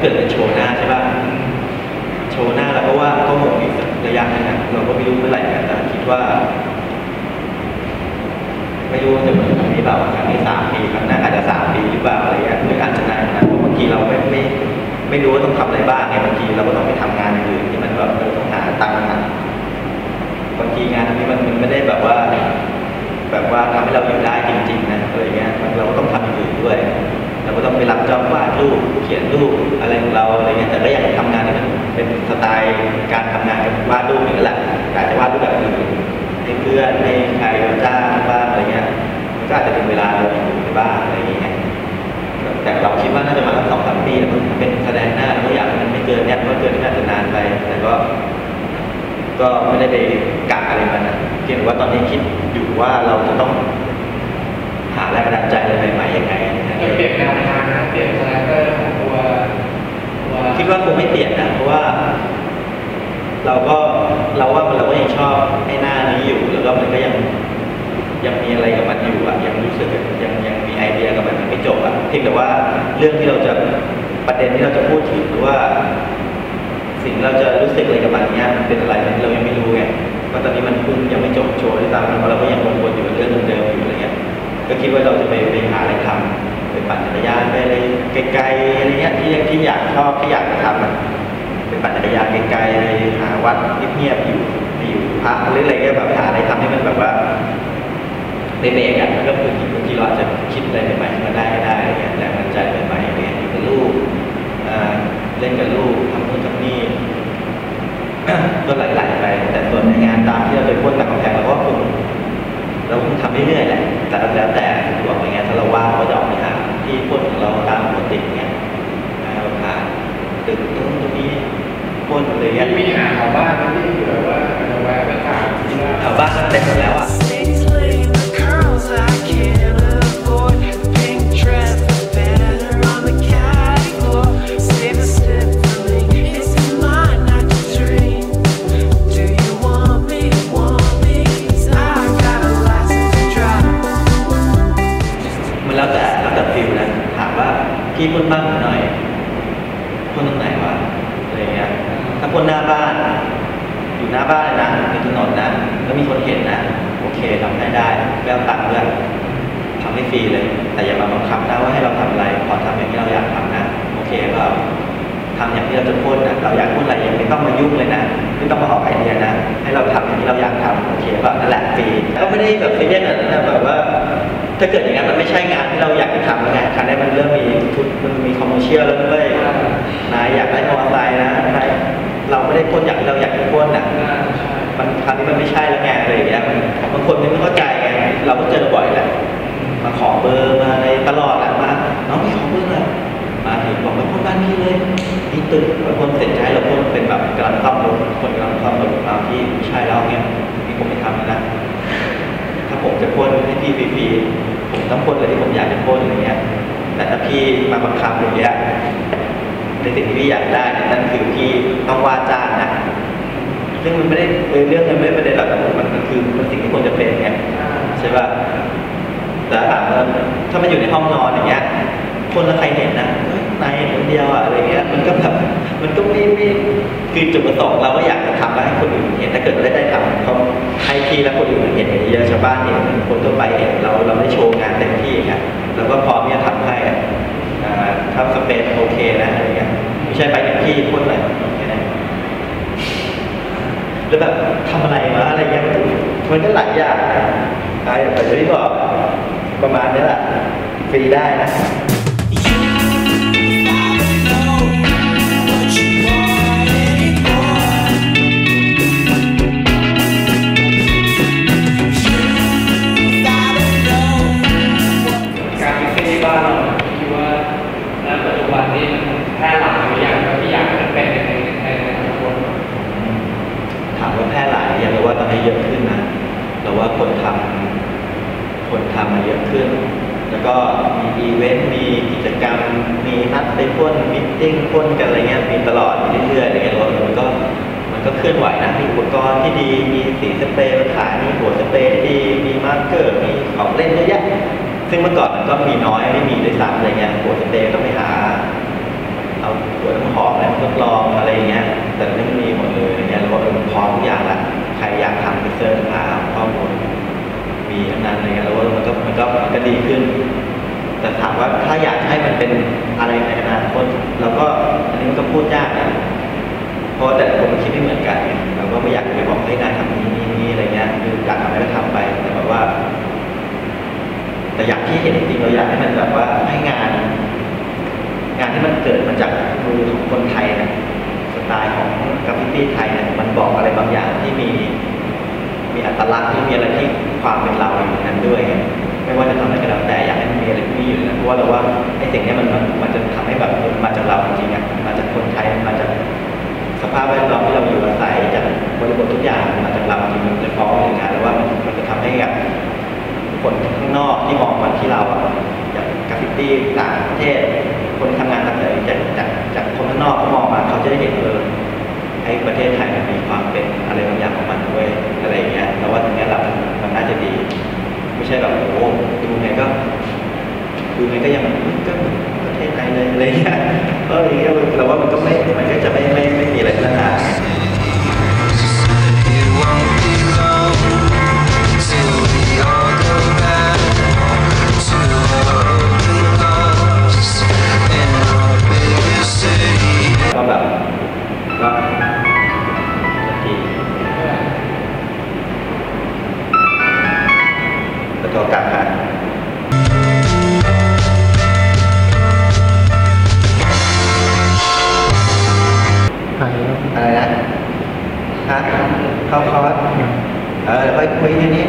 เกิดเป็นโชว์หน้าใช่ป่ะโชว์หน้าแล้วก็ว่าก็คงอีกสักระยะนึงนะเราก็ไม่รู้เมื่อไหร่นแต่คิดว่า ไม่รู้จะเหมือนครั้งนี้เปล่าครั้งนี้สามปีครั้งหน้าอาจจะสามปีหรือเปล่าอะไรเงี้ยหรืออาจจะนานนะเพราะบางทีเราไม่ไม่ไม่รู้ว่าต้องทำอะไรบ้างไงบางทีเราก็ต้องไปทำงานอื่นที่มันแบบเราต้องหาตังค์หาบางทีงานที่มันมันไม่ได้แบบว่า แบบว่าทำให้เราอยู่ได้จริง ๆนะอะไรเงี้ยเราก็ต้องทำาอื่นด้วยเราก็ต้องไปรับจอบวาดรูปเขียนรูป อะไรเงี้ยแต่ก็อยากทำงานที่มันเป็นสไตล์การทำงานกับวาดรูปอย่แหละแต่จะวาดรูปแบบอื่นให้เพื่อนให้ใครจ้างบ้างอะไรเงี้ยมันก็อาจจะเป็นเวลาเราอยู่ในบ้านอะไรอย่างเงี้ยแต่เราคิดว่าน่าจะมาสักสองสามปีแล้วมันเป็นแสดงหน้าเราอยากมันไม่เกินเนี่ยเพราะเกินนี่อาจะนานไปแต่ก็ ก็ไม่ได้ไปกะอะไรมันนะเพียงแต่ว่าตอนนี้คิดอยู่ว่าเราจะต้อง หาแรงบันดาลใจอะไรใหม่ๆยังไงเปลี่ยนแนวทางนะเปลี่ยนแรคเตอร์ของตัวตัว คิดว่าคงไม่ เปลี่ยนนะเพราะว่า เราก็เราว่าเราก็ยังชอบไอ้หน้านี้อยู่แล้วก็มันก็ยังยังมีอะไรกับมันอยู่อะยังรู้สึกยังยังมีไอเดียกับมันมันไม่จบอะเพียงแต่ว่าเรื่องที่เราจะประเด็นที่เราจะพูดถึงหรือว่า สิ่งเราจะรู้สึกอะไรกับมันเนี้ยมันเป็นอะไรเรายังไม่รู้ไงว่าตอนนี้มันเพิ่งยังไม่จบโชว์ด้วยซ้ำเพราะเราก็ยังวนๆอยู่กับเรื่องเดิมๆอยู่อะไรเงี้ยก็คิดว่าเราจะไปไปหาอะไรทำ เงียบๆอยู่ไปอยู่พระหรืออะไรก็แบบหาอะไรทำให้มันแบบว่าเบรกๆอะมันก็คือบางทีเราอาจจะคิดอะไร พี่พ่นบ้านผมหน่อยพ่นตรงไหนวะอะไรเงี้ยถ้าพ่นหน้าบ้าน อยู่หน้าบ้านเลยนะมีถนนนะแล้วมีคนเห็นนะโอเคทำให้ได้แล้วตังค์ด้วยทำให้ฟรีเลย แต่อย่ามาบังคับนะว่าให้เราทำอะไรขอทำอย่างที่เราอยากทำนะโอเคเปล่าทำอย่างที่เราจะพ่นนะเราอยากพ่นอะไรยังไม่ต้องมายุ่งเลยนะไม่ต้องมาออกไอเดียนะ ให้เราทำอย่างที่เราอยากทำโอเคเปล่านั่นแหละฟรีก็ไม่ได้แบบซีเรียสแบบนั้นนะแบบว่า ถ้าเกิดอย่างนั้นมันไม่ใช่งานที่เราอยากจะทำแล้วไงคราวนี้มันเริ่มมีทุนมันมีคอมเมอร์เชียลแล้วด้วยนายอยากได้มอเตอร์ไซค์นะนายเราไม่ได้พ่นอย่างที่เราอยากจะพ่นอะมันคราวนี้มันไม่ใช่แล้วไงอะไรอย่างเงี้ยมันบางคนมันไม่เข้าใจไงเราก็เจอบ่อยแหละมาขอเบอร์มาอะไรตลอดแหละมาน้องพี่ขอเบอร์หน่อยมาถึงบอกไปพ่นบ้านพี่เลยนี่ตึกบางคนเสร็จใจเราพ่นเป็นแบบกำลังซ่อมรถคนกำลังซ่อมรถเราที่ใช่แล้วเงี้ยพี่ผมไม่ทำนะถ้าผมจะพ่น พี่ฟรีๆผมต้องพ่นเลยที่ผมอยากจะพ่นอะไรเงี้ย แต่ถ้าพี่มาบังคับอย่างเงี้ยในสิ่งที่พี่อยากได้เนี่ยนั่นคือพี่ต้องว่าจ้างนะซึ่งมันไม่ได้เออเรื่องเงินไม่ได้ประเด็นหรอกแต่มันมันคือมันสิ่งที่ควรจะเป็นไงใช่ป่ะแต่ถามว่าถ้ามันอยู่ในห้องนอนอย่างเงี้ย คนละใครเห็นนะนายคนเดียวอะอะไรเงี้ย มันก็แบบมันก็ไม่ไม่คือจุดประสงค์เราก็อยากจะทำให้คนอื่นเห็นถ้าเกิดเราได้ได้ทำเขาให้พี่และคนอื่นเห็นเยอะชาวบ้านเห็นคนทั่วไป ก็พร้อมที่จะทำให้ทำสเปซโอเคนะอะไรเงี้ยไม่ใช่ไปอย่างพี่พ่นเลยแค่นั้นแล้วแบบทำอะไรมาอะไรเงี้ยมันก็หลายอย่างตายแต่ที่บอกประมาณนี้แหละฟรีได้นะ ถามว่าแพร่หลายอยังเราว่าตอนนี้เยอะขึ้นนะเราว่าคนทำคนทำมาเยอะขึ้น แล้วก็มีอีเวนต์ มีกิจกรรม มีนัดไปพ่นมิทติ้งพ่นกันอะไรเงี้ย มีตลอดมีเรื่อยๆอะไรเงี้ยเราว่ามันก็มันก็เคลื่อนไหวนะ มีอุปกรณ์ที่ดี มีสีสเปรย์มาขายมีหัวสเปรย์ที่ดี มีมาร์กเกอร์ มีของเล่นเยอะแยะ ซึ่งเมื่อก่อนมันก็มีน้อยไม่มีด้วยซ้ำอะไรเงี้ย หัวสเปรย์ต้องไปหา เอาหัวน้ำหอมอะไรมาทดลองอะไรเงี้ย แต่ไม่มีหมดเลยอะไรเงี้ยแล้วก็เออมันพร้อมทุกอย่างละ ก็ดีขึ้น แต่ถามว่าถ้าอยากให้มันเป็นอะไรในอนาคตเราก็อันนี้มันก็พูดยากนะเพราะแต่ละคนคิดไม่เหมือนกันเราก็ไม่อยากไปบอกให้นายทำนี้นี้นี้อะไรเงี้ยคืออยากทำอะไรก็ทำไปแต่แบบว่า แต่อยากที่เห็นจริงเราอยากให้มันแบบว่าให้งาน งานที่มันเกิดมาจากมือของคนไทยนะสไตล์ของกราฟฟิตี้ไทยเนี่ยมันบอกอะไรบางอย่างที่มีมีอัตลักษณ์ที่มีอะไรที่ความเป็นเราอยู่นนั้นด้วย ไม่ว่าจะทำอะไรก็แล้วแต่อยากให้มันมีอะไรที่มีอยู่นนั้นเพราะว่าเราว่าไอ้สิ่งนี้มันมันมันจะทำให้แบบมาจากเราจริงๆอะมาจากคนไทยมาจากสภาพแวดล้อมที่เราอยู่อาศัยจากบริบททุกอย่างมาจากเราจริงๆมันจะฟ้องในงานแล้วว่ามันจะทำให้แบบคนข้างนอกที่มองมาที่เราอะอย่างกราฟิตี้ต่างประเทศ คนทำงานต่างประเทศจากจากจากคนข้างนอกเขามองมาเขาจะได้เห็นเออไอ้ประเทศไทยมันมีความเป็นอะไรบางอย่างของมัน ช่แบบโอ้โหดูไงก็ดูไงก็ยังก็ประเทศไทยเลยอะไรเงี้ยเออย่างเงี้ยเราว่ามัน หายแล้วอะไรนะฮะเข้าคอร์สเออเดี๋ยวค่อยคุยทีนี้